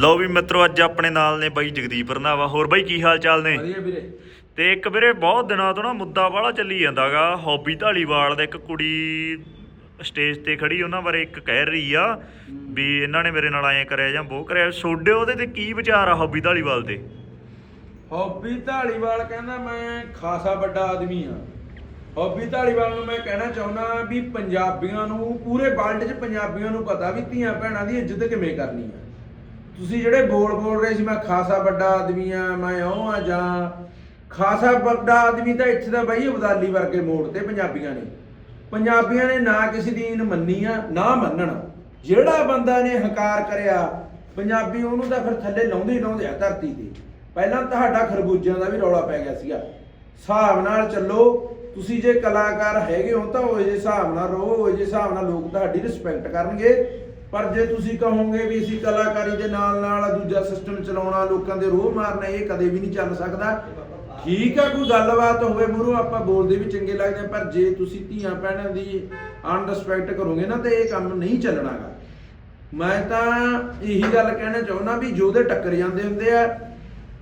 ਲਓ ਵੀ ਮਿੱਤਰੋ ਅੱਜ ਆਪਣੇ ਨਾਲ ਨੇ ਬਾਈ ਜਗਦੀਪ ਰੰਧਾਵਾ। ਹੋਰ ਬਾਈ ਕੀ ਹਾਲ ਚਾਲ ਨੇ? ਵਧੀਆ ਵੀਰੇ। ਤੇ ਇੱਕ ਵੀਰੇ ਬਹੁਤ ਦਿਨਾਂ ਤੋਂ ਨਾ ਮੁੱਦਾ ਵਾਲਾ ਚੱਲੀ ਜਾਂਦਾਗਾ। ਹੌਬੀ ਢਾਲੀਵਾਲ ਦਾ ਇੱਕ ਕੁੜੀ ਸਟੇਜ ਤੇ ਖੜੀ ਉਹਨਾਂ ਬਾਰੇ ਇੱਕ ਕਹਿ ਰਹੀ ਆ ਵੀ ਇਹਨਾਂ ਨੇ ਮੇਰੇ ਨਾਲ ਐਂ ਕਰਿਆ ਜਾਂ ਉਹ ਕਰਿਆ। ਛੋਡੇ ਉਹਦੇ ਤੇ ਕੀ ਵਿਚਾਰ ਆ ਹੌਬੀ ਢਾਲੀਵਾਲ ਤੇ ਹੌਬੀ ਢਾਲੀਵਾਲ ਕਹਿੰਦਾ ਮੈਂ ਖਾਸਾ ਵੱਡਾ ਆਦਮੀ ਆ। ਹੌਬੀ ਢਾਲੀਵਾਲ ਨੂੰ ਮੈਂ ਕਹਿਣਾ ਚਾਹੁੰਦਾ ਵੀ ਪੰਜਾਬੀਆਂ ਨੂੰ ਪੂਰੇ ਵਰਲਡ 'ਚ ਪੰਜਾਬੀਆਂ ਨੂੰ ਪਤਾ ਵੀ ਧੀਆਂ ਭੈਣਾਂ ਦੀ ਇੱਜ਼ਤ ਕਿਵੇਂ ਕਰਨੀ ਆ। ਤੁਸੀਂ ਜਿਹੜੇ ਬੋਲ ਬੋਲ ਰਹੇ ਸੀ, ਮੈਂ ਖਾਸਾ ਵੱਡਾ ਆਦਮੀ ਆ, ਮੈਂ ਉਹ ਆ ਜਾਂ ਖਾਸਾ ਵੱਡਾ ਆਦਮੀ ਤਾਂ ਇੱਥੇ ਦਾ ਬਈ ਅਬਦਾਲੀ ਵਰਗੇ ਮੋੜ ਤੇ ਪੰਜਾਬੀਆਂ ਨੇ। ਪੰਜਾਬੀਆਂ ਨੇ ਨਾ ਕਿਸੇ ਦੀ ਈਨ ਮੰਨੀ ਆ, ਨਾ ਮੰਨਣ। ਜਿਹੜਾ ਬੰਦਾ ਨੇ ਹੰਕਾਰ ਕਰਿਆ, ਪੰਜਾਬੀ ਉਹਨੂੰ ਤਾਂ ਫਿਰ ਥੱਲੇ ਲਾਉਂਦੇ ਹੀ ਲਾਉਂਦੇ ਆ ਧਰਤੀ ਤੇ। ਪਹਿਲਾਂ ਤੁਹਾਡਾ ਖਰਬੂਜਿਆਂ ਦਾ ਵੀ ਰੌਲਾ ਪੈ ਗਿਆ ਸੀਗਾ। ਹਿਸਾਬ ਨਾਲ ਚੱਲੋ, ਤੁਸੀਂ ਜੇ ਕਲਾਕਾਰ ਹੈਗੇ ਹੋ ਤਾਂ ਉਹ ਜਿਹੇ ਹਿਸਾਬ ਨਾਲ ਰਹੋ, ਉਹ ਜਿਹੇ ਹਿਸਾਬ ਨਾਲ ਲੋਕ ਤੁਹਾਡੀ ਰਿਸਪੈਕਟ ਕਰਨਗੇ। ਪਰ ਜੇ ਤੁਸੀਂ ਕਹੋਗੇ ਵੀ ਅਸੀਂ ਕਲਾਕਾਰੀ ਦੇ ਨਾਲ ਨਾਲ ਦੂਜਾ ਸਿਸਟਮ ਚਲਾਉਣਾ, ਲੋਕਾਂ ਦੇ ਰੋਹ ਮਾਰਨਾ, ਇਹ ਕਦੇ ਵੀ ਨਹੀਂ ਚੱਲ ਸਕਦਾ। ਠੀਕ ਆ, ਕੋਈ ਗੱਲਬਾਤ ਹੋਵੇ ਮੂਹਰੋਂ ਆਪਾਂ ਬੋਲਦੇ ਵੀ ਚੰਗੇ ਲੱਗਦੇ ਪਰ ਜੇ ਤੁਸੀਂ ਧੀਆਂ ਭੈਣਾਂ ਦੀ ਅਨਰਿਸਪੈਕਟ ਕਰੋਗੇ ਨਾ, ਤੇ ਇਹ ਕੰਮ ਨਹੀਂ ਚੱਲਣਾਗਾ। ਮੈਂ ਤਾਂ ਇਹੀ ਗੱਲ ਕਹਿਣਾ ਚਾਹੁੰਦਾ ਵੀ ਜੋਦੇ ਟੱਕਰ ਜਾਂਦੇ ਹੁੰਦੇ ਆ,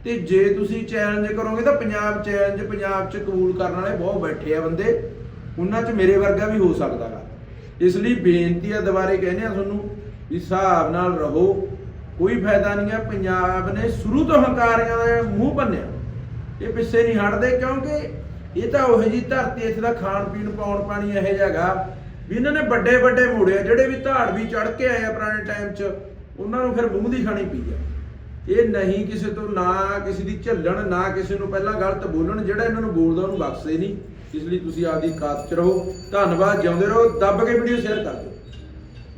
ਤੇ ਜੇ ਤੁਸੀਂ ਚੈਲੰਜ ਕਰੋਗੇ ਤਾਂ ਪੰਜਾਬ ਚੈਲੰਜ ਪੰਜਾਬ 'ਚ ਕਬੂਲ ਕਰਨ ਵਾਲੇ ਬਹੁਤ ਬੈਠੇ ਆ ਬੰਦੇ। ਉਹਨਾਂ 'ਚ ਮੇਰੇ ਵਰਗਾ ਵੀ ਹੋ ਸਕਦਾਗਾ। ਇਸ ਲਈ ਬੇਨਤੀ ਆ, ਦੁਬਾਰੇ ਕਹਿੰਦੇ ਆ ਤੁਹਾਨੂੰ ਵੀ ਹਿਸਾਬ ਨਾਲ ਰਹੋ। ਕੋਈ ਫਾਇਦਾ ਨਹੀਂ ਹੈ। ਪੰਜਾਬ ਨੇ ਸ਼ੁਰੂ ਤੋਂ ਹੰਕਾਰੀਆਂ ਦਾ ਮੂੰਹ ਭੰਨਿਆ ਇਹ ਪਿੱਛੇ ਨਹੀਂ ਹਟਦੇ ਕਿਉਂਕਿ ਇਹ ਤਾਂ ਉਹ ਜੀ ਧਰਤੀ ਇੱਥੇ ਦਾ ਖਾਣ ਪੀਣ, ਪਾਉਣ ਪਾਣੀ ਇਹੋ ਜਿਹਾ ਹੈਗਾ। ਵੀ ਇਹਨਾਂ ਨੇ ਵੱਡੇ ਵੱਡੇ ਮੋੜੇ ਆ ਜਿਹੜੇ ਵੀ ਧਾੜ ਵੀ ਚੜ ਕੇ ਆਏ ਆ ਪੁਰਾਣੇ ਟਾਈਮ 'ਚ, ਉਹਨਾਂ ਨੂੰ ਫਿਰ ਮੂੰਹ ਦੀ ਖਾਣੀ ਪਈ ਆ। ਇਹ ਨਹੀਂ ਕਿਸੇ ਤੋਂ ਨਾ ਕਿਸੇ ਦੀ ਝੱਲਣ, ਨਾ ਕਿਸੇ ਨੂੰ ਪਹਿਲਾਂ ਗਲਤ ਬੋਲਣ, ਜਿਹੜਾ ਇਹਨਾਂ ਨੂੰ ਬੋਲਦਾ ਉਹਨੂੰ ਬਖਸ਼ਦੇ ਨਹੀਂ। ਇਸ ਲਈ ਤੁਸੀਂ ਆਪਦੀ ਕਾਤ ਚ ਰਹੋ। ਧੰਨਵਾਦ, ਜਿਉਂਦੇ ਰਹੋ। ਦੱਬ ਕੇ ਵੀਡੀਓ ਸ਼ੇਅਰ ਕਰ ਦਿਓ।